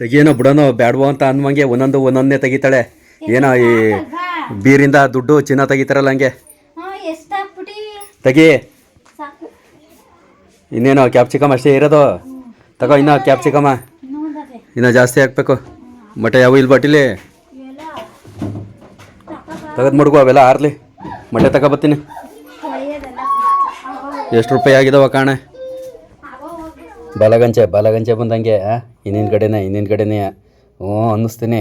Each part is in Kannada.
ತೆಗಿಯೇನೋ ಬಿಡೋನೋ ಬ್ಯಾಡ್ವೋ ಅಂತ ಅನ್ನುವಂಗೆ ಒಂದೊಂದು ಒಂದೊಂದೇ ತೆಗಿತಾಳೆ. ಏನೋ ಈ ಬೀರಿಂದ ದುಡ್ಡು ಚಿನ್ನ ತೆಗಿತಾರಲ್ಲ ಹಂಗೆ. ತೆಗಿ. ಇನ್ನೇನೋ ಕ್ಯಾಪ್ಸಿಕಮ್ ಅಷ್ಟೇ ಇರೋದು. ತಗೋ ಇನ್ನೂ ಕ್ಯಾಪ್ಸಿಕಮ್ಮ ಇನ್ನೂ ಜಾಸ್ತಿ ಹಾಕ್ಬೇಕು. ಮಟೆ ಯಾವ ಇಲ್ಲ ಬಾಟಿಲಿ? ಇವೆಲ್ಲ ತೆಗೆದು ಮುಡ್ಗು ಅವೆಲ್ಲ ಆರ್ಲಿ. ಮಟೆ ತಗೋ ಬತ್ತೀನಿ ಎಷ್ಟು ರೂಪಾಯಿ ಆಗಿದಾವ ಕಾಣೆ? ಬಾಲಗಂಜೆ ಬಾಲಗಂಜೆ ಬಂದಂಗೆ ಇನ್ನಿನ ಕಡೆನೇ ಇನ್ನಿನ ಕಡೆನೇ? ಹ್ಞೂ ಅನ್ನಿಸ್ತೀನಿ.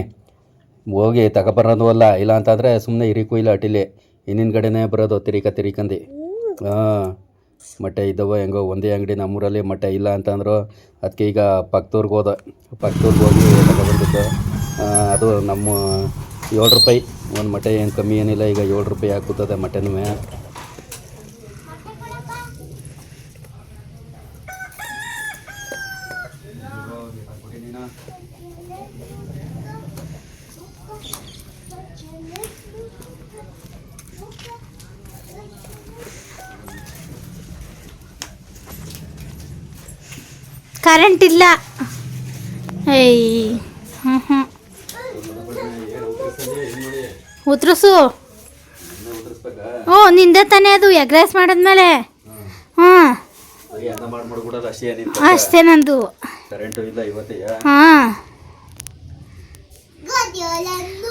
ಹೋಗಿ ತಗೊಬರೋದು ಅಲ್ಲ, ಇಲ್ಲ ಅಂತಂದರೆ ಸುಮ್ಮನೆ ಇರಿಕು ಇಲ್ಲ ಅಟಿಲಿ ಇನ್ನಿನ ಕಡೆನೇ ಬರೋದು, ತಿರಿಕ, ತಿರಿಕಂದು. ಹಾಂ ಮೊಟ್ಟೆ ಇದ್ದವ ಹೆಂಗೋ, ಒಂದೇ ಅಂಗಡಿ ನಮ್ಮೂರಲ್ಲಿ ಮೊಟ್ಟೆ ಇಲ್ಲ ಅಂತಂದ್ರು ಅದಕ್ಕೆ ಈಗ ಪಕ್ಕದೂರ್ಗೆ ಹೋದ. ಪಕ್ಕದೂರ್ಗೆ ಹೋಗಿ ತಗೊಬಂದಿದ್ದು. ಅದು ನಮ್ಮ ಏಳು ರೂಪಾಯಿ. ಒಂದು ಮೊಟ್ಟೆ ಏನು ಕಮ್ಮಿ ಏನಿಲ್ಲ, ಈಗ ಏಳು ರೂಪಾಯಿ ಹಾಕುತ್ತದೆ ಮೊಟ್ಟೆನೂ ಕರೆಂಟ್ ಇಲ್ಲ. ಏಯ್ ಹ್ಞೂ ಉತ್ರಿಸು ಓ, ನಿಂದೆ ತಾನೇ ಅದು ಎಗ್ ರೈಸ್ ಮಾಡಿದ್ಮೇಲೆ. ಮಾಡ್ಬಿಡೋದು ಅಷ್ಟೇ ನಂದು. ಹಾಂ.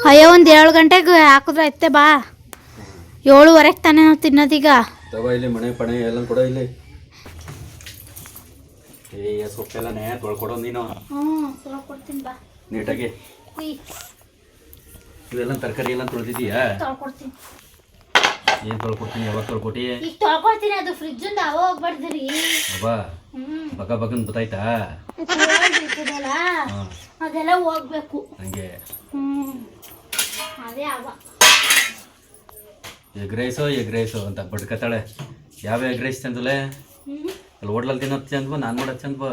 ಅಯ್ಯೋ, ಒಂದು ಏಳು ಗಂಟೆಗೆ ಹಾಕಿದ್ರೆ ಐತೆ ಬಾ. ಏಳುವರೆಗೆ ತಾನೇ ನಾವು ತಿನ್ನೋದೀಗ ತಗೋ ಸೊಪ್ಪೆಲ್ಲ ನೇ ಏ ತೊಳ್ಕೊಡೋ ನೀನು ಕೊಡ್ತೀನಿ ಬಾ. ನೀಟಾಗಿ. ಇವೆಲ್ಲ ತರಕಾರಿ ಎಲ್ಲ ತೊಳ್ದಿದೀಯ ತೊಳ್ಕೊಡ್ತೀನಿ. ಏನು ತೊಳ್ಕೊಡ್ತೀನಿ ಯಾವಾಗ ತೊಳ್ಕೊಟ್ಟಿ ಈಗ ತೊಳ್ಕೊಡ್ತೀನಿ ಅದು ಫ್ರಿಜ್ಜಿಂದ ಅವ ಹೋಗ್ಬಾರ್ದ್ರಿ ಅಬ್ಬಾ ಬಗ ಬಗನ್ ಗೊತ್ತಾಯ್ತಾ ಅದೆಲ್ಲ ಹೋಗ್ಬೇಕು. ಹಂಗೆ. ಅದೇ ಅವ ಎಗ್ ರೈಸು ಎಗ್ ರೈಸು ಅಂತ ಬಡ್ಕತ್ತಾಳೆ ಯಾವ ಎಗ್ ರೈಸ್ ತಂದಲೆ? ಅಲ್ಲಿ ಹೋಟ್ಲಲ್ಲಿ ತಿನ್ನೋದು ಚಂದ ನಾನು ಮಾಡೋದು ಚಂದ ಬಾ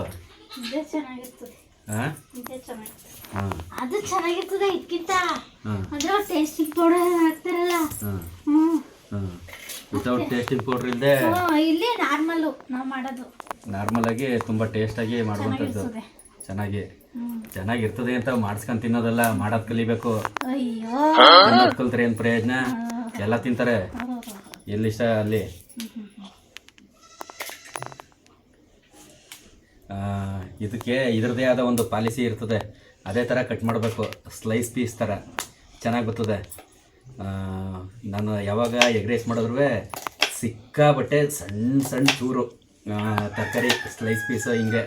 ಇದೇ ಚೆನ್ನಾಗಿರ್ತದೆ ಹಾಂ ಇದೇ ಚೆನ್ನಾಗಿರ್ತದೆ ಹಾಂ ಅದು ಚೆನ್ನಾಗಿರ್ತದೆ ಇದಕ್ಕಿಂತ ಹಾಂ ಅದ್ರ ಟೇಸ್ಟಿಂಗ್ ಪೌಡರ್ ಹಾಕ್ತಾರಲ್ಲ. ಹಾಂ ಹ್ಞೂ. ಹಾಂ ವಿತೌಟ್ ಟೇಸ್ಟಿಂಗ್ ಪೌಡ್ರ್ ಇಲ್ಲದೆ ಹ್ಞೂ ಇಲ್ಲಿ ನಾರ್ಮಲ್ಲು ನಾವು ಮಾಡೋದು. ನಾರ್ಮಲ್ ಆಗಿ ತುಂಬ ಟೇಸ್ಟಾಗಿ ಮಾಡುವಂಥದ್ದು ಚೆನ್ನಾಗಿ. ಚೆನ್ನಾಗಿರ್ತದೆ ಅಂತ ಮಾಡಿಸ್ಕೊಂಡು ತಿನ್ನೋದಲ್ಲ ಮಾಡೋದು ಕಲಿಬೇಕು. ಕಲ್ತ್ರೆ ಏನು ಪ್ರಯೋಜನ? ಎಲ್ಲ ತಿಂತಾರೆ. ಎಲ್ಲಿಷ್ಟ ಅಲ್ಲಿ? ಇದಕ್ಕೆ ಇದರದೇ ಆದ ಒಂದು ಪಾಲಿಸಿ ಇರ್ತದೆ. ಅದೇ ಥರ ಕಟ್ ಮಾಡಬೇಕು. ಸ್ಲೈಸ್ ಪೀಸ್ ಥರ ಚೆನ್ನಾಗಿ ಬರ್ತದೆ. ನಾನು ಯಾವಾಗ ಎಗ್ ರೈಸ್ ಮಾಡಿದ್ರು ಸಿಕ್ಕಾಬಟ್ಟೆ ಸಣ್ಣ ಸಣ್ಣ ಚೂರು. ತರಕಾರಿ ಸ್ಲೈಸ್ ಪೀಸು ಹಿಂಗೆ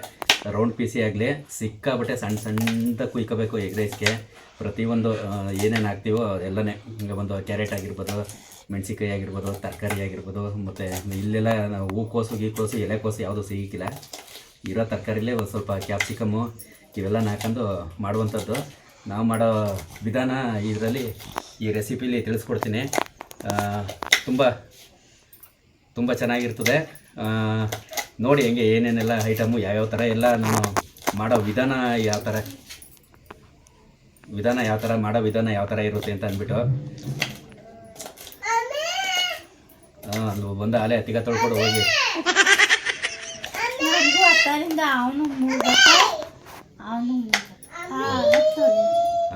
ರೌಂಡ್ ಪೀಸೇ ಆಗಲಿ ಸಿಕ್ಕಾಬಟ್ಟೆ ಸಣ್ಣ ಸಣ್ಣದ ಕುಯ್ಕೋಬೇಕು ಎಗ್ ರೈಸ್ಗೆ ಪ್ರತಿಯೊಂದು ಏನೇನು ಹಾಕ್ತೀವೋ ಎಲ್ಲನೇ ಹಿಂಗೆ ಒಂದು ಕ್ಯಾರೆಟ್ ಆಗಿರ್ಬೋದು, ಮೆಣಸಿನ್ಕಾಯಿ ಆಗಿರ್ಬೋದು, ತರಕಾರಿ ಆಗಿರ್ಬೋದು, ಮತ್ತು ಇಲ್ಲೆಲ್ಲ ಹೂಕೋಸು ಗೀಕೋಸು ಎಲೆಕೋಸು ಯಾವುದೂ ಸಿಗಿಕ್ಕಿಲ್ಲ ಇರೋ ತರಕಾರಿಲೇ ಒಂದು ಸ್ವಲ್ಪ ಕ್ಯಾಪ್ಸಿಕಮ್ಮು ಇವೆಲ್ಲ ಹಾಕೊಂಡು ಮಾಡುವಂಥದ್ದು. ನಾವು ಮಾಡೋ ವಿಧಾನ ಇದರಲ್ಲಿ ಈ ರೆಸಿಪಿಲಿ ತಿಳಿಸ್ಕೊಡ್ತೀನಿ. ತುಂಬ ತುಂಬ ಚೆನ್ನಾಗಿರ್ತದೆ. ನೋಡಿ ಹೆಂಗೆ ಏನೇನೆಲ್ಲ ಐಟಮು ಯಾವ್ಯಾವ ಥರ ಎಲ್ಲ ನಾನು ಮಾಡೋ ವಿಧಾನ ಯಾವ ಥರ ವಿಧಾನ ಯಾವ ಥರ ಮಾಡೋ ವಿಧಾನ ಯಾವ ಥರ ಇರುತ್ತೆ ಅಂತ ಅಂದ್ಬಿಟ್ಟು. ಅಲ್ಲಿ ಬಂದ ಅಲೆ ಹತ್ತಿಗ ತೊಳ್ಕೊಂಡು ಹೋಗಿ. ಹತ್ತರಿಂದ ಅವನು ಮೂರು ಅವನು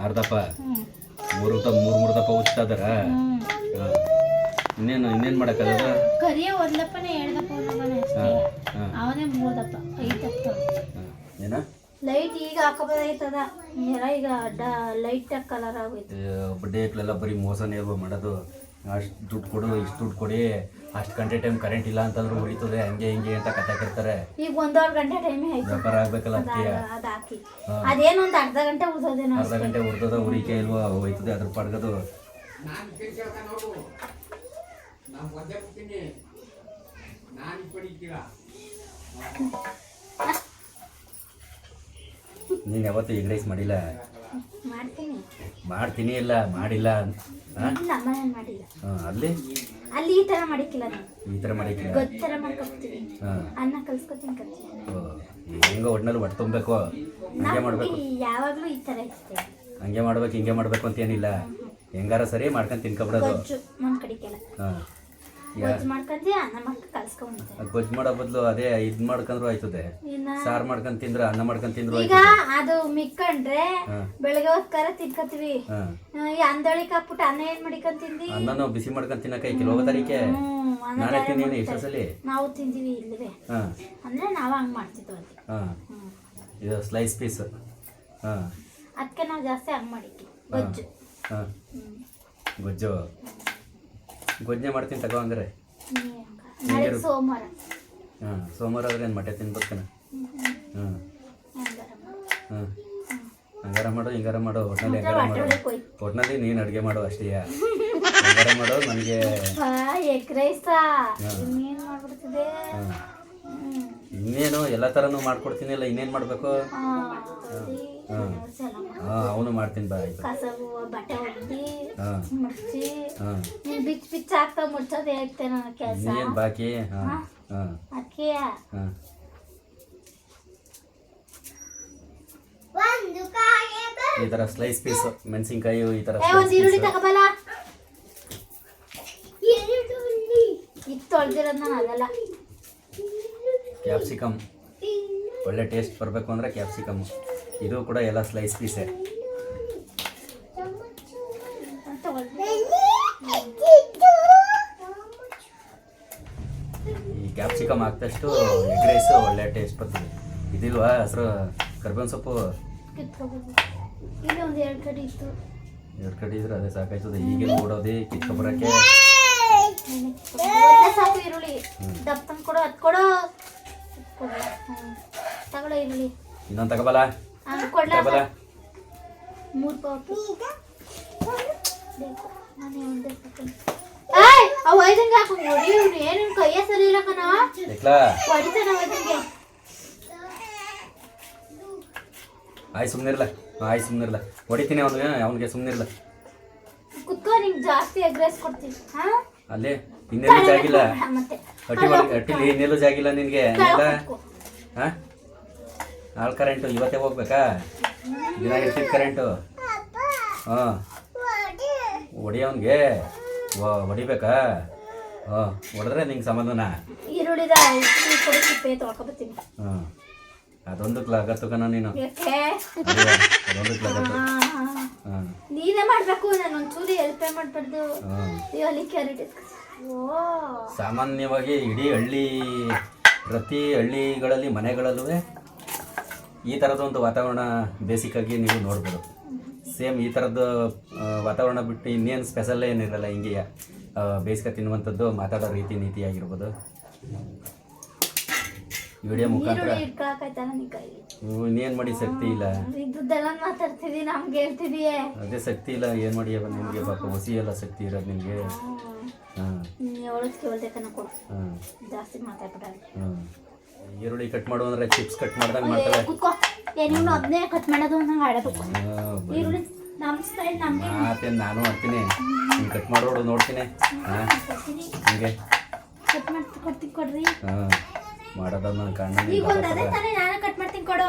ಅರ್ಧಪ್ಪ ಮೂರು ದಪ್ಪ ಮೂರು ಮೂರು ದಪ್ಪ ಉಚ್ತಾ ಇದಾರ ಇನ್ನೇನು ಇನ್ನೇನು ಮಾಡೋಕ್ಕದ ಕರಿಯ ಒಂದಪ್ಪನೇ ಎರಡು ದಪ್ಪ ಒಂದಪ್ಪನೇ ಅಷ್ಟೇ. ಹಾಂ ಹಾಂ. ಅವನೇ ಮೂರು ದಪ್ಪ ಐದು ದಪ್ಪ ಏನ? ಲೈಟ್ ಈಗ ಹಾಕೋಬೋದಾಯ್ತದ ಎಲ್ಲ ಈಗ ಡ ಲೈಟ್ ಕಲರ್ ಆಗೋಯ್ತು. ಬಡ್ಡೆ ಬರೀ ಮೋಸನೇ ಇರ್ಬೋದು ಮಾಡೋದು? ಅಷ್ಟು ದುಡ್ಡು ಕೊಡು ಇಷ್ಟು ದುಡ್ಡು ಕೊಡಿ. ಅಷ್ಟು ಗಂಟೆ ಟೈಮ್ ಕರೆಂಟ್ ಇಲ್ಲ ಅಂತಂದ್ರೆ ಉಳಿತದೆ ಹಂಗೆ ಹಿಂಗೆ ಅಂತ ಕತ್ತಾಕಿರ್ತಾರೆ ಈಗ ಒಂದೂವರೆ ಗಂಟೆ ಟೈಮ್ ಆಯ್ತು. ವ್ಯಾಪಾರ ಆಗ್ಬೇಕಲ್ಲ ಅದಕ್ಕೆ ಅದು ಹಾಕಿ. ಹಾಂ. ಅದೇನೋ ಒಂದು ಅರ್ಧ ಗಂಟೆ ಉಳಿಸೋದೇನೋ ಅರ್ಧ ಗಂಟೆ ಉಳಿದದ ಉರಿಕೆ ಇಲ್ವಾ ಹೋಯ್ತದೆ ಅದ್ರ ಪಡ್ಗದು. ನೀನು ಯಾವತ್ತೂ ಎಗ್ ರೈಸ್ ಮಾಡಿಲ್ಲ? ಮಾಡ್ತೀನಿ. ಮಾಡ್ತೀನಿ ಇಲ್ಲ ಮಾಡಿಲ್ಲ ಇಲ್ಲ ಮನೇಲಿ ಮಾಡಿಲ್ಲ. ಅಲ್ಲಿ? ಅಲ್ಲಿ ಈ ತರ ಮಾಡಿಕ್ಕಿಲ್ಲ ನಾನು. ಈ ತರ ಮಾಡಿಕ್ಕಿಲ್ಲ. ಗೊತ್ತರ ಹಾಂ. ಅನ್ನ ಕಲ್ಸ್ಕೊತೀನಿ ಕಲ್ತೀನಿ ಹೆಂಗೋ ಒಟ್ನಲ್ಲಿ ಹೊಟ್ಟೆ ತುಂಬಬೇಕು. ಹಂಗೆ ಮಾಡಬೇಕು. ಯಾವಾಗಲೂ ಈ ತರ ಇರ್ತೀವಿ ಹಂಗೆ ಮಾಡ್ಬೇಕು ಹಿಂಗೆ ಮಾಡ್ಬೇಕು ಅಂತ ಏನಿಲ್ಲ. ಹೆಂಗಾರ ಸರಿ ಮಾಡ್ಕೊಂಡು ತಿನ್ಕೊಬಿಡೋದು. ಗೊಜ್ಜು ನನ್ನ ಕಡೆಗೆಲ್ಲ ಹಾಂ. ಗೊಜ್ಜು ಮಾಡ್ಕೊಂಡಿ ಅನ್ನ ಮಾಡ್ಕೊಂಡು ಕಲ್ಸ್ಕೊಂಡ್ಬಿಡ್ತಾರೆ ಅದು ಗೊಜ್ಜು ಮಾಡೋ ಬದಲು ಅದೇ ಇದ್ ಮಾಡ್ಕೊಂಡ್ರು ಆಯ್ತದೆ. ಸಾರ್ ಮಾಡ್ಕೊಂಡ್ ತಿಂದ್ರು ಅನ್ನ ಮಾಡ್ಕೊಂಡ್ ತಿಂದ್ರು ಈಗ ಅದು ಮಿಕ್ಕಂಡ್ರೆ. ಬೆಳಗ್ಗೆ ಹೊತ್ಕಾರ ಈ ಅಂದಳಿಗೆ ಹಾಕ್ಬಿಟ್ಟು ಅನ್ನ ಏನ್ ಮಾಡ್ಕೊಂಡ್ ತಿಂದಿ? ಅನ್ನನೂ ಬಿಸಿ ಮಾಡ್ಕೊಂಡ್ ತಿನ್ನಕ ಹ್ಮ್, ಅನ್ನ ನಾನೇ ತಿಂದೀನಿ ಮಾಡ್ತಾರೆ. ಇಷ್ಟು ಸಲಿ ನಾವು ತಿಂದೀವಿ ಇಲ್ಲಿವೆ ಅಂದ್ರೆ ನಾವು ಹಂಗ್ ಮಾಡ್ತಿದ್ವಿ ಅಲ್ಲಿ ಇದು ಸ್ಲೈಸ್ ಪೀಸ್ ಅದಕ್ಕೆ ನಾವು ಜಾಸ್ತಿ ಹಂಗ್ ಮಾಡಿದ್ವಿ. ಗೊಜ್ಜು. ಗೊಜ್ಜು. ಗೊಜ್ಜೆ ಮಾಡ್ತೀನಿ ತಗೋ ಅಂದ್ರೆ. ಸೋಮವಾರ. ಹಾಂ ಸೋಮವಾರ ಆದ್ರೆ ಏನು ಮೊಟ್ಟೆ ತಿನ್ಬೇಕನ? ಹ್ಮ್. ಹಾಂ. ಹಂಗಾರ ಮಾಡು. ಹಾಂ. ಹಂಗಾರ ಮಾಡು ಹಿಂಗಾರ ಮಾಡೋ ಒಟ್ನಲ್ಲಿ ಹೆಂಗಾರ ಮಾಡೋ. ಹೋಟ್ನಲ್ಲಿ ನೀನು ಅಡುಗೆ ಮಾಡೋ ಅಷ್ಟೇ. ಹೆಂಗಾರ ಮಾಡೋ ನನಗೆ ಇನ್ನೇನ್ ಎಲ್ಲ ಥರನೂ ಮಾಡ್ಕೊಡ್ತೀನಿಲ್ಲ ಇನ್ನೇನು ಮಾಡಬೇಕು? ಅವನು ಮಾಡ್ತೀನಿ ಬಾ ಆಯ್ತು. ಕಸ ಬಟ್ಟೆ ಒಗ್ದಿ ಹಾಂ. ಮುಡ್ಸಿ ಹಾಂ. ನೀನ್ ಬಿಚ್ಚ ಬಿಚ್ಚ ಹಾಕ್ತಾ ಮುಡ್ಸೋದೇ ಐತೆ ನನ್ನ ಕೆಲಸ. ಇನ್ನೇನು ಬಾಕಿ? ಈ ಥರ ಸ್ಲೈಸ್ ಪೀಸ್ ಮೆಣಸಿನಕಾಯಿ ಈ ತರ ಒಂದ್ ಈರುಳ್ಳಿ ತಗೋಬಲ್ಲ. ಇದು ತೊಳ್ದಿರೋದ್ ನಾನು ಅದಲ್ಲ ಕ್ಯಾಪ್ಸಿಕಮ್ ಒಳ್ಳೆ ಟೇಸ್ಟ್ ಬರಬೇಕು ಅಂದ್ರೆ ಕ್ಯಾಪ್ಸಿಕಮ್ ಇದು ಕೂಡ ಎಲ್ಲ ಸ್ಲೈಸ್ ಪೀಸೇ ಈ ಕ್ಯಾಪ್ಸಿಕಮ್ ಹಾಕ್ದಷ್ಟು ಎಗ್ ರೈಸ್ ಒಳ್ಳೆ ಟೇಸ್ಟ್ ಬರ್ತದೆ. ಇದಿಲ್ವಾ ಹಸಿರು ಕರ್ಬೇವಿನ ಸೊಪ್ಪು? ಎರಡು ಕಡೆ ಇದ್ರೆ ಅದೇ ಸಾಕಾಯ್ತದೆ. ಈಗಿನ ಓಡೋದಿ ಸಾಕು ಈರುಳ್ಳಿ ದಪ್ಪ ತಂದು ಕೊಡು ಅದು ಕೊಡು ಅದ್ ಕೊಡು. ತಗೊಳ್ಳೋ ಈರುಳ್ಳಿ ಇನ್ನೊಂದು ತಗೋಬಲ್ಲ? ತಗೋಬಲ್ಲ ಮೂರು ಪಾಪು. ಬೇಕು ನಾನೇ ಒಂದೇ ಸಾಕು ಏಯ್ ಅವ್ ಐದಂಗೆ ಹಾಕು ಹೊಡಿ ಇವ್ನು ಏನು ಕೈಯ ಸರಿ ಇಲ್ಲ ಕಣ. ಎಕ್ಲಾ ಹೊಡಿತಾನ ಐದಂಗೆ ಆಯ್ ಸುಮ್ಮನಿರ್ಲ ಆಯ್ ಸುಮ್ಮನಿರ್ಲ ಹೊಡಿತೀನಿ ಅವನಿಗೆ ಅವನಿಗೆ ಸುಮ್ಮನಿರ್ಲ ಕುತ್ಕೋ ನಿಂಗೆ ಜಾಸ್ತಿ ಎಗ್ರೆಸ್ ಕೊಡ್ತೀನಿ ಹಾ? ಅಲ್ಲೇ ಇನ್ನೆಲ್ಲೂ ಜಾಗಿಲ್ಲ. ಇನ್ನೆಲ್ಲೂ ಜಾಗಿಲ್ಲ ನಿನಗೆ. ಹಾಂ? ನಾಳೆ ಕರೆಂಟು ಇವತ್ತೇ ಹೋಗ್ಬೇಕಾ? ದಿನ ಇರ್ತಿತ್ತು ಕರೆಂಟು ಹಾಂ. ಹೊಡಿಯೋನ್ಗೆ ಹೊಡಿಬೇಕಾ? ಹಾಂ ಹೊಡೆದ್ರೆ ನಿಂಗೆ ಸಂಬಂಧನ? ಈರುಳ್ಳಿದ ಸಿಪ್ಪೆ ತೊಳ್ಕೊಬತ್ತೀನಿ. ಹಾಂ. ಅದೊಂದು ಲಗತ್ತು ಕಣ ನೀನು ಅದೊಂದು? ಅದೊಂದಕ್ಕೆ ಹಾ, ನೀನೇ ಮಾಡಬೇಕು ನಾನು ಒಂಚೂರು ಹೆಲ್ಪೇ ಮಾಡಬಾರ್ದು. ಹಾಂ. ಇವಲ್ಲಿ ಕ್ಯಾರೆಟ್ ಸಾಮಾನ್ಯವಾಗಿ ಇಡೀ ಹಳ್ಳಿ ಪ್ರತಿ ಹಳ್ಳಿಗಳಲ್ಲಿ ಮನೆಗಳಲ್ಲೂ ಈ ಥರದೊಂದು ವಾತಾವರಣ ಬೇಸಿಕ್ಕಾಗಿ ನೀವು ನೋಡ್ಬೋದು. ಸೇಮ್ ಈ ಥರದ್ದು ವಾತಾವರಣ ಬಿಟ್ಟು ಇನ್ನೇನು ಸ್ಪೆಷಲ್ ಏನಿರಲ್ಲ ಹಿಂಗೆ ಬೇಸಿಗೆ ತಿನ್ನುವಂಥದ್ದು ಮಾತಾಡೋ ರೀತಿ ನೀತಿ ಆಗಿರ್ಬೋದು ವಿಡಿಯೋ ಮುಖಾಂತರ ಇನ್ನೇನು ಮಾಡಿ ಶಕ್ತಿ ಇಲ್ಲ. ಅದೇ ಶಕ್ತಿ ಇಲ್ಲ ಏನು ಮಾಡಿ ನಿಮಗೆ? ಪಾಪ ಹೊಸಿ ಎಲ್ಲ ಶಕ್ತಿ ಇರೋದು ನಿಮಗೆ. ಹಾಂ. ಏಳಕ್ಕೆ ಕೇಳ್ದೆ ಕಣ ಕೊಡು. ಹಾಂ. ಜಾಸ್ತಿ ಮಾತಾಡ್ಬಿಡಲ್ಲ ಹಾಂ. ಈರುಳ್ಳಿ ಕಟ್ ಮಾಡು ಅಂದ್ರೆ ಚಿಪ್ಸ್ ಕಟ್ ಮಾಡ್ದಂಗೆ ಮಾಡ್ತಾರೆ. ಕುತ್ಕೋ. ಏ ನೀವು ಅದನ್ನೇ ಕಟ್ ಮಾಡೋದು ನಂಗೆ ಈರುಳ್ಳಿ ನಮ್ಮ ಸ್ಟೈಲ್ ನಮಗೆ. ಮಾತೇನು ನಾನು ಮಾಡ್ತೀನಿ. ನೀನು ಕಟ್ ಮಾಡೋಡು ನೋಡ್ತೀನಿ. ಹಾಂ? ಹಿಂಗೆ. ಕಟ್ ಮಾಡ್ತಿ ಕೊಡ್ತೀನಿ ಕೊಡ್ರಿ. ಹಾಂ ಮಾಡೋದ ನನ್ನ ಕಣ್ಣ ಈಗ ಒಂದು ಅದೇ ತಾನೇ ನಾನು ಕಟ್ ಮಾಡ್ತೀನಿ ಕೊಡು.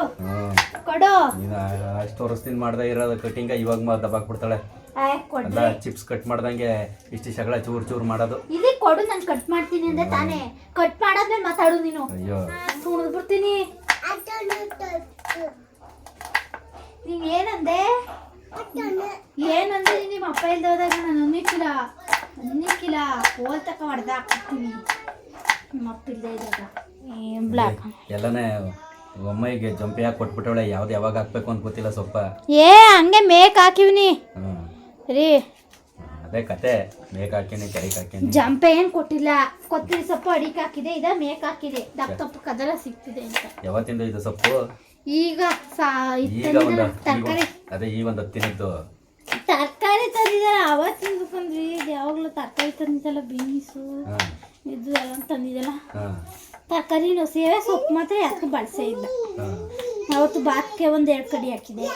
ಕೊಡು. ನೀನು ಅಷ್ಟು ತೋರಿಸ್ತೀನಿ ಮಾಡ್ದೆ ಇರೋದು ಕಟಿಂಗ್ ಇವಾಗ ಅಲ್ಲ ಕೊಡ್ರಿ. ಚಿಪ್ಸ್ ಕಟ್ ಮಾಡ್ದಂಗೆ ಇಷ್ಟು ಶಗಳ ಚೂರು ಚೂರು ಮಾಡೋದು. ಇಲ್ಲಿ ಕೊಡು ನಾನು ಕಟ್ ಮಾಡ್ತೀನಿ ಅಂದ್ರೆ ತಾನೇ. ಕಟ್ ಮಾಡಾದ್ಮೇಲೆ ಮಾತಾಡು ನೀನು. ಅಯ್ಯೋ. ಸುಣದ್ ಬಿಡ್ತೀನಿ ನೀನ್ ಏನಂದೆ? ಏನಂದ್ರೆ ನಿಮ್ಮ ಅಪ್ಪ ಇಲ್ದ ಹೋದಾಗ ನಾನು ಅನ್ನಿಕ್ಕಿಲ್ಲ. ಅನ್ನಿಕ್ಕಿಲ್ಲ. ಹೋಲ್ ತಕ ಹೊಡೆದ ಹಾಕ್ತೀನಿ ನಿಮ್ಮ ಅಪ್ಪ ಇಲ್ದ ಇದ್ದಾಗ. ಏನ್ ಬ್ಲಾಕ್ ಎಲ್ಲನೇ ಒಮ್ಮೆಗೆ ಜಂಪಿ ಹಾಕಿ ಕೊಟ್ಬಿಟ್ಟವಳೆ ಯಾವ್ದು ಯಾವಾಗ ಹಾಕ್ಬೇಕು ಅಂತ ಗೊತ್ತಿಲ್ಲ ಸೊಪ್ಪ ಏ ಹಂಗೆ ಮೇಕ್ ಹಾಕಿವ್ನಿ. ರೀ ಅದೇ ಕತೆ ಮೇಕ್ ಹಾಕೀನಿ ಕೈಗೆ ಹಾಕೀನಿ ಜಂಪೆ ಏನ್ ಕೊಟ್ಟಿಲ್ಲ? ಕೊತ್ತಂಬರಿ ಸೊಪ್ಪು ಅಡಿಕೆ ಹಾಕಿದೆ ಇದ ಮೇಕ್ ಹಾಕಿದೆ. ದಪ್ಪ ದಪ್ಪ ಕದಲ ಸಿಗ್ತಿದೆ ಅಂತ ಯಾವತ್ತಿಂದ ಇದು ಸೊಪ್ಪು? ಈಗ ಸಾ ಈಗ ಒಂದು ತರಕಾರಿ. ಅದೇ ಈ ಒಂದು ಹತ್ತಿನದ್ದು. ತರಕಾರಿ ತಂದಿದ್ದಾರೆ ಅವತ್ತಿಂದ ಬಂದ್ರಿ ಯಾವಾಗಲೂ ತರಕಾರಿ ತಂದಿದ್ದಲ್ಲ ಬೀನ್ಸು ಹಾಂ. ಇದು ಎಲ್ಲ ತಂದಿದ್ದಲ್ಲ. ಹಾಂ. ತರಕಾರಿ ಸೇವೆ ಸೊಪ್ಪು ಮಾತ್ರ ಯಾಕೆ ಬಳಸೇ ಇಲ್ಲ. ಹಾಂ. ಅವತ್ತು ಬಾತ್ಗೆ ಒಂದು ಎರಡು ಕಡಿ ಹಾಕಿದೆ.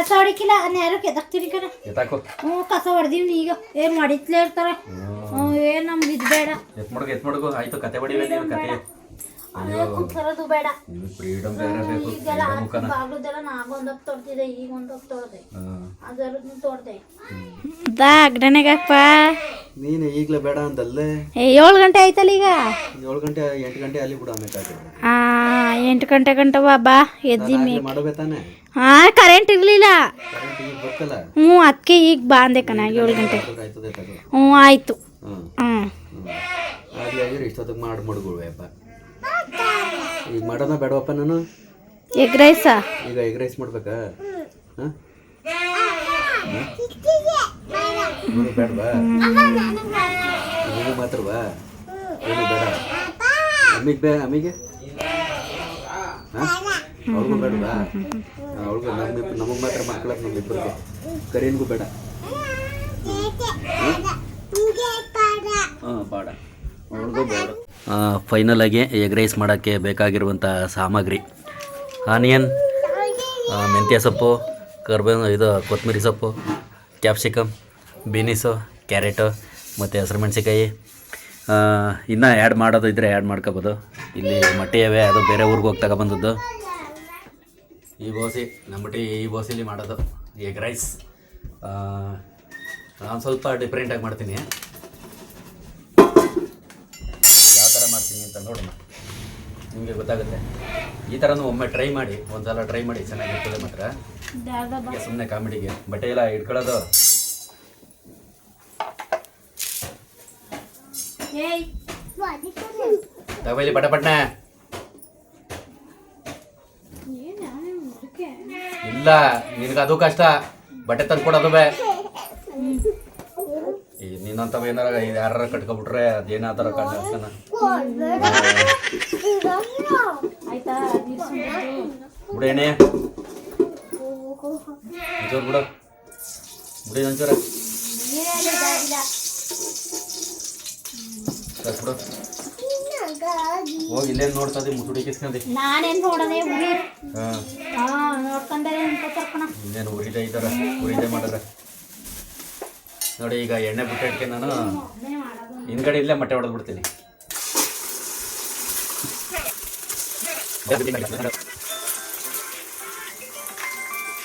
ಕಸ ಹೊಡಿಕಿಲ್ಲ ಯಾರು ಕೆದಕ್ತೀರಿ ಕಣ ಎತ್ತಾಕು ಹ್ಞೂ ಕಸ ಹೊಡೆದೀವಿ ಈಗ. ಏನು ಮಾಡಿತ್ಲೇ ಇರ್ತಾರೆ? ಹ್ಞೂ ಏನು ನಮ್ದು ಇದು ಬೇಡ. ಎತ್ ಮಡ್ಗು ಎತ್ ಮಡ್ಗು. ಆಯ್ತು ಕತೆ ಬಡಿವೆ ನೀವು ಕತೆ. ಅಯ್ಯೋ. ಬೇಡ. ನಿಮಗೆ ಫ್ರೀಡಮ್ ಬೇರೆ ಬೇಕು. ಈಗೆಲ್ಲ freedom ಕಣ ಬಾಗ್ಲದೆಲ್ಲ ನಾಗೊಂದೊತ್ತು ತೊಡ್ತಿದೆ ಈಗ ಒಂದೊತ್ತು ತೊಡ್ದೆ. ಹಾಂ ಅದರದ್ದು ತೊಡ್ದೆ. ದಾ ಅಗ್ಡನೆಗಪ್ಪ ನೀನು ಈಗಲೇ ಬೇಡ ಅಂತಲ್ಲೇ ಏ ಏಳು ಗಂಟೆ ಆಯ್ತಲ್ಲ ಈಗ? ಏಳು ಗಂಟೆ ಎಂಟು ಗಂಟೆ ಅಲ್ಲಿ ಬಿಡು ಆಮೇಲೆ ಎಂಟು ಗಂಟೆ ಗಂಟ ಬಾ ಎದ್ದಿ ಹಾ ಕರೆಂಟ್ ಇರಲಿಲ್ಲ. ಹ್ಞೂ ಅದಕ್ಕೆ ಈಗ ಬಾಂದೆ ಕಣ ಏಳು ಗಂಟೆ. ಹ್ಞೂ ಆಯಿತು. ಹ್ಞೂ. ಇಷ್ಟೊತ್ತಿಗೆ ಮಾಡಿ ಮಡ್ಗುಳ್ವೆಪ್ಪ ಈಗ ಮಾಡೋಣ ಬೇಡವಪ್ಪ ನಾನು? ಎಗ್ ರೈಸಾ ಈಗ ಎಗ್ ರೈಸ್ ಮಾಡ್ಬೇಕಾ? ಹಾಂ? ಬೇಡವಾ? ಮಾತ್ರವಾ? ಏನು ಬೇಡ. ಅಮ್ಮಿಗೆ ಬೇ ಅಮ್ಮಿಗೆ ಅವ್ರಿಗೂ ಬೇಡ ಅವ್ರಿಗೂ ನಮ್ಮ ನಮಗೆ ಮಾತ್ರ ಮಕ್ಕಳ ನಮ್ಮಿಬ್ಬರಿಗೆ ಕರೀನ್ಗೂ ಬೇಡ. ಬೇಡ. ಅವ್ರಿಗೂ ಬೇಡ. ಫೈನಲ್ ಆಗಿ ಎಗ್ ರೈಸ್ ಮಾಡೋಕ್ಕೆ ಬೇಕಾಗಿರುವಂಥ ಸಾಮಗ್ರಿ. ಆನಿಯನ್ ಮೆಂತ್ಯ ಸೊಪ್ಪು ಕರ್ಬೇವು ಇದು ಕೊತ್ತಂಬರಿ ಸೊಪ್ಪು ಕ್ಯಾಪ್ಸಿಕಮ್ ಬೀನಿಸು ಕ್ಯಾರೆಟು ಮತ್ತು ಹಸಿರು ಮೆಣಸಿಕಾಯಿ ಇನ್ನೂ ಆ್ಯಡ್ ಮಾಡೋದು ಇದ್ದರೆ ಆ್ಯಡ್ ಮಾಡ್ಕೋಬೋದು. ಇಲ್ಲಿ ಮಟ್ಟಿ ಇವೆ ಅದು ಬೇರೆ ಊರಿಗೆ ಹೋಗಿ ತಗೊಬಂದದ್ದು ಈ ಬೋಸಿ ನಮ್ಮ ಮಟ್ಟಿ ಈ ಬೋಸಿಲಿ ಮಾಡೋದು ಎಗ್ ರೈಸ್ ನಾನು ಸ್ವಲ್ಪ ಡಿಫ್ರೆಂಟಾಗಿ ಮಾಡ್ತೀನಿ. ಯಾವ ಥರ ಮಾಡ್ತೀನಿ ಅಂತ ನೋಡೋಣ. ನಿಮಗೆ ಗೊತ್ತಾಗುತ್ತೆ. ಈ ಥರನೂ ಒಮ್ಮೆ ಟ್ರೈ ಮಾಡಿ ಒಂದು ಸಲ ಟ್ರೈ ಮಾಡಿ, ಚೆನ್ನಾಗಿರ್ತದೆ ಮಾತ್ರ. ಸುಮ್ಮನೆ ಕಾಮಿಡಿಗೆ. ಬಟ್ಟೆ ಎಲ್ಲ ಇಟ್ಕೊಳ್ಳೋದು. ಏಯ್ ತಗೊಳ್ಳಿ ಪಟ ಪಟ್ನೆ. ಇಲ್ಲ ನಿನಗೆ ಅದು ಕಷ್ಟ. ಬಟ್ಟೆ ತಂದು ಕೊಡೋದು ಬೇ. ಈ ನಿನ್ನಂತವ ಏನಾರ ಯಾರ ಕಟ್ಕೊಬಿಟ್ರೆ ಅದೇನ ಆ ಥರ ಆಯ್ತಾ ಬಿಡೇನೆ ಒಂಚೂರು ಬಿಡು. ಬಿಡಿ ಒಂಚೂರ ಬಿಡು. ಹೋಗಿ ಇಲ್ಲೇನು ನೋಡ್ತದೆ ಮುಸುಡಿ ಕಿಸ್ಕೊಂಡಿ ನಾನೇನ್ ನೋಡದೆ ಉರಿ ಹಾಂ. ನೋಡ್ಕೊಂಡೆ ಇನ್ನೇನು ಉರಿದೆ ಇದ್ದಾರ ಉರಿದೆ ಮಾಡದ ನೋಡಿ ಈಗ ಎಣ್ಣೆ ಬಿಟ್ಟಿಟ್ಕೆ ನಾನು ಹಿಂದ್ಗಡೆ ಇಲ್ಲೇ ಮೊಟ್ಟೆ ಹೊಡೆದು ಬಿಡ್ತೀನಿ.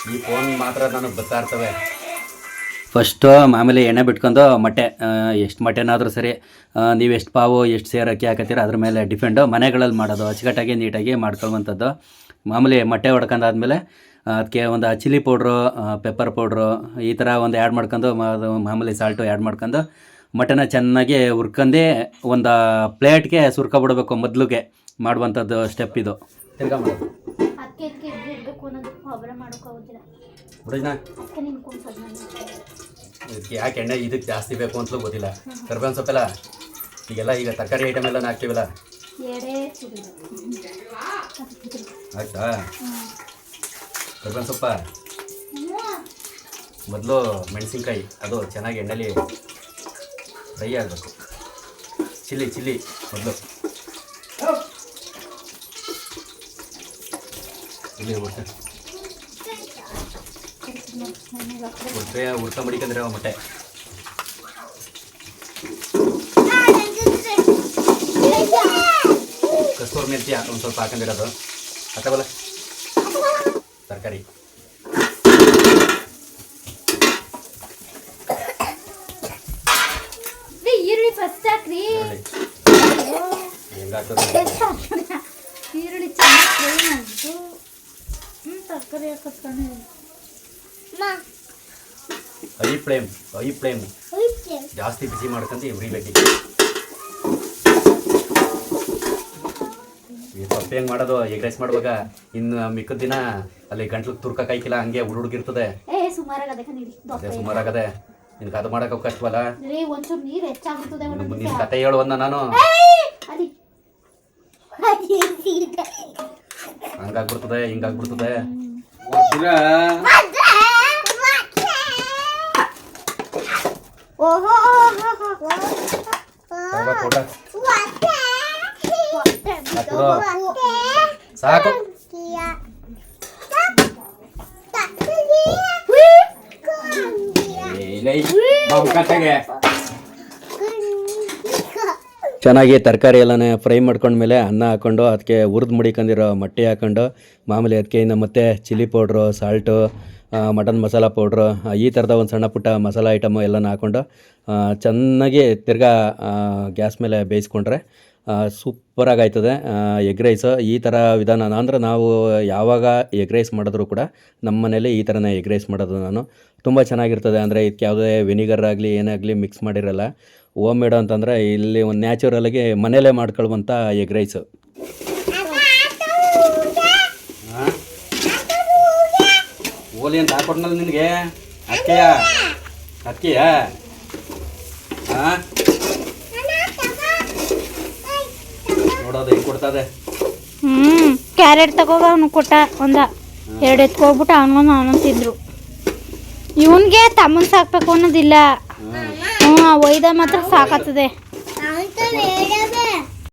ಈ ಫೋನ್ ಮಾತ್ರ ನನಗೆ ಬರ್ತಾ ಇರ್ತವೆ. ಫಸ್ಟು ಆಮೇಲೆ ಎಣ್ಣೆ ಬಿಟ್ಕೊಂಡು ಮೊಟ್ಟೆ ಎಷ್ಟು ಮೊಟ್ಟೆನಾದರೂ ಸರಿ ನೀವು ಎಷ್ಟು ಪಾವು ಎಷ್ಟು ಸೇರು ಅಕ್ಕಿ ಹಾಕತ್ತೀರ ಅದ್ರ ಮೇಲೆ ಡಿಪೆಂಡು ಮನೆಗಳಲ್ಲಿ ಮಾಡೋದು ಅಚ್ಚುಕಟ್ಟಾಗಿ ನೀಟಾಗಿ ಮಾಡ್ಕೊಳ್ಳುವಂಥದ್ದು ಮಾಮೂಲಿ ಮೊಟ್ಟೆ ಹೊಡ್ಕೊಂಡಾದ್ಮೇಲೆ ಅದಕ್ಕೆ ಒಂದು ಚಿಲ್ಲಿ ಪೌಡ್ರು ಪೆಪ್ಪರ್ ಪೌಡ್ರು ಈ ಥರ ಒಂದು ಆ್ಯಡ್ ಮಾಡ್ಕೊಂಡು ಮಾಮೂಲಿ ಸಾಲ್ಟು ಆ್ಯಡ್ ಮಾಡ್ಕೊಂಡು ಮಟನ ಚೆನ್ನಾಗಿ ಹುರ್ಕಂಡು ಒಂದು ಪ್ಲೇಟ್ಗೆ ಸುರ್ಕೊಬಿಡ್ಬೇಕು ಮೊದಲಿಗೆ ಮಾಡುವಂಥದ್ದು ಸ್ಟೆಪ್ ಇದು. ತಿರ್ಗಾ ಮಾಡೋದು ಅದಕ್ಕೆ ಇದಕ್ಕೆ ಯಾಕೆ ಎಣ್ಣೆ ಇದಕ್ಕೆ ಜಾಸ್ತಿ ಬೇಕು ಅಂತಲೂ ಗೊತ್ತಿಲ್ಲ. ಕರ್ಬೇವಿನ ಸೊಪ್ಪೆಲ್ಲ ಈಗೆಲ್ಲ ಈಗ ತರಕಾರಿ ಐಟಮ್ ಎಲ್ಲ ಹಾಕ್ತೀವಲ್ಲ? ಆಯ್ತಾ? ಕರ್ಬೇವಿನ ಸೊಪ್ಪ? ಮೊದಲು ಮೆಣಸಿನ್ಕಾಯಿ ಅದು ಚೆನ್ನಾಗಿ ಎಣ್ಣೆಲಿ ಫ್ರೈ ಆಗಬೇಕು. ಚಿಲ್ಲಿ ಚಿಲ್ಲಿ ಮೊದಲು. ಇಲ್ಲಿ ಹೊಟ್ಟೆ ಹುಡ್ಕ ಮಡಿಕಂದ್ರೆ ಮೊಟ್ಟೆ ಕಸ್ತೂರ್ ಮೆಂತ್ಯ ಒಂದು ಸ್ವಲ್ಪ ಹಾಕೊಂಡಿರೋದು. ಹಾಕಬಲ್ಲ ತರಕಾರಿ. ಈರುಳ್ಳಿ ಫಸ್ಟ್ ಹಾಕ್ರಿ. ಈರುಳ್ಳಿ. ಚೆನ್ನಾಗಿ ಫ್ರೈ ಮಾಡಿಬಿಟ್ಟು ಹ್ಞೂ ತರಕಾರಿ ಹಾಕಿಸ್ಕೊಂಡು ಐ ಫ್ಲೇಮ್ ಐ ಫ್ಲೇಮ್ ಜಾಸ್ತಿ ಬಿಸಿ ಮಾಡ್ಕೊಂಡು ಉರಿಬೇಕು ಈ ಪಪ್ಪ ಹೆಂಗೆ ಮಾಡೋದು? ಎಗ್ ರೈಸ್ ಮಾಡುವಾಗ ಇನ್ನು ಮಿಕ್ಕದ ದಿನ ಅಲ್ಲಿ ಗಂಟ್ಲು ತುರ್ಕ ಕಾಯ್ಕಿಲ್ಲ ಹಂಗೆ ಹುಡುಗಿರ್ತದೆ ಏ ಸುಮಾರಾಗದೆ ನೀಡಿ ಅದೇ ಸುಮಾರಾಗದೆ ನಿನ್ಗೆ ಅದು ಮಾಡೋಕೆ ಕಷ್ಟವಲ್ಲ ನಿನ್ನ ಕತೆ ಹೇಳುವ ನಾನು. ಅಲ್ಲಿ ಹಂಗಾಗ್ಬಿಡ್ತದೆ ಹಿಂಗಾಗ್ಬಿಡ್ತದೆ ತಗೋ ಕೊಡ. ಹಾಕ್ಬಿಡು. ಸಾಕು. ಚೆನ್ನಾಗಿ ತರಕಾರಿ ಎಲ್ಲನೇ ಫ್ರೈ ಮಾಡ್ಕೊಂಡ್ಮೇಲೆ ಅನ್ನ ಹಾಕ್ಕೊಂಡು ಅದಕ್ಕೆ ಹುರಿದು ಮುಡಿಕೊಂಡಿರೋ ಮಟ್ಟಿ ಹಾಕ್ಕೊಂಡು ಮಾಮೂಲಿ ಅದಕ್ಕೆ ಇನ್ನು ಮತ್ತೆ chilli powder salt mutton masala powder ಈ ಥರದ ಒಂದು ಸಣ್ಣ ಪುಟ್ಟ ಮಸಾಲ ಐಟಮು ಎಲ್ಲನ ಹಾಕ್ಕೊಂಡು ಚೆನ್ನಾಗಿ ತಿರ್ಗಾ ಗ್ಯಾಸ್ ಮೇಲೆ ಬೇಯಿಸ್ಕೊಂಡ್ರೆ ಸೂಪರಾಗಿ ಆಯ್ತದೆ ಎಗ್ ರೈಸು ಈ ಥರ ವಿಧಾನ ಅಂದರೆ ನಾವು ಯಾವಾಗ ಎಗ್ ರೈಸ್ ಮಾಡಿದ್ರು ಕೂಡ ನಮ್ಮ ಮನೇಲಿ ಈ ಥರನೇ ಎಗ್ ರೈಸ್ ಮಾಡೋದು ನಾನು. ತುಂಬ ಚೆನ್ನಾಗಿರ್ತದೆ ಅಂದರೆ ಇದಕ್ಕೆ ಯಾವುದೇ ವಿನಿಗರ್ ಆಗಲಿ ಏನಾಗಲಿ ಮಿಕ್ಸ್ ಮಾಡಿರಲ್ಲ. ಓಮ್ ಮೇಡ್ ಅಂತಂದರೆ ಇಲ್ಲಿ ಒಂದು ನ್ಯಾಚುರಲಾಗಿ ಮನೇಲೇ ಮಾಡ್ಕೊಳ್ಳುವಂಥ ಎಗ್ ರೈಸು ಓಲಿ ಅಂತ ಹಾಕೊಟ್ನಲ್ಲ ನಿನಗೆ? ಅಕ್ಕಿಯ? ಅಕ್ಕಿಯ? ಹಾಂ ನೋಡೋದು ಹೆಂಗೆ ಕೊಡ್ತದೆ. ಹ್ಞೂ ಕ್ಯಾರೆಟ್ ತಗೋಗ ಅವನು ಕೊಟ್ಟ ಒಂದ. ಎರಡು ಎತ್ಕೊಬಿಟ್ಟು ಅವನೊಂದು ಅವನೊಂದು ತಿಂದ್ರು. ಇವನ್ಗೆ ತಮ್ಮನ್ ಸಾಕ್ಬೇಕು ಅನ್ನೋದಿಲ್ಲ. ಹ್ಞೂ ಒಯ್ದ ಮಾತ್ರ ಸಾಕಾಗ್ತದೆ. ಬೇಡವೇ